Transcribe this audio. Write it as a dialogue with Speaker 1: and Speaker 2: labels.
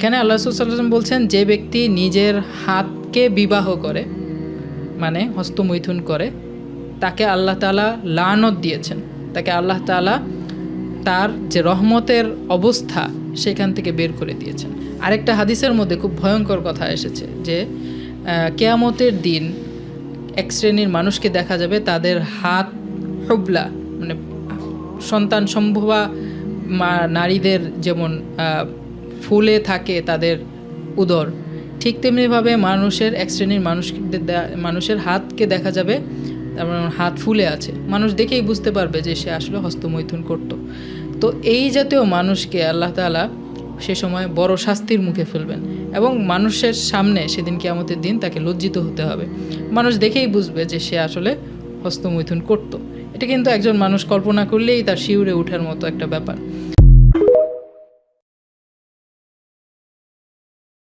Speaker 1: এখানে আল্লাহ সাল্লাম বলছেন, যে ব্যক্তি নিজের হাতকে বিবাহ করে মানে হস্তমৈথুন করে, তাকে আল্লাহ তালা লানত দিয়েছেন। তাকে আল্লাহ তালা তার যে রহমতের অবস্থা, সেখান থেকে বের করে দিয়েছেন। আরেকটা হাদিসের মধ্যে খুব ভয়ঙ্কর কথা এসেছে যে কেয়ামতের দিন এক শ্রেণির মানুষকে দেখা যাবে তাদের হাত হুবলা মানে সন্তান সম্ভবা নারীদের যেমন ফুলে থাকে তাদের উদর। ঠিক তেমনিভাবে মানুষের, এক শ্রেণির মানুষদের দে- মানুষের হাতকে দেখা যাবে, তারপর হাত ফুলে আছে। মানুষ দেখেই বুঝতে পারবে যে সে আসলে হস্তমৈথুন করত। তো এই জাতীয় মানুষকে আল্লাহ তাআলা সে সময় বড় শাস্তির মুখে ফেলবেন এবং মানুষের সামনে সেদিন কিয়ামতের দিন তাকে লজ্জিত হতে হবে। মানুষ দেখেই বুঝবে যে সে আসলে হস্তমৈথুন করত। এটা কিন্তু একজন মানুষ কল্পনা করলেই তার শিউরে ওঠার মতো একটা ব্যাপার।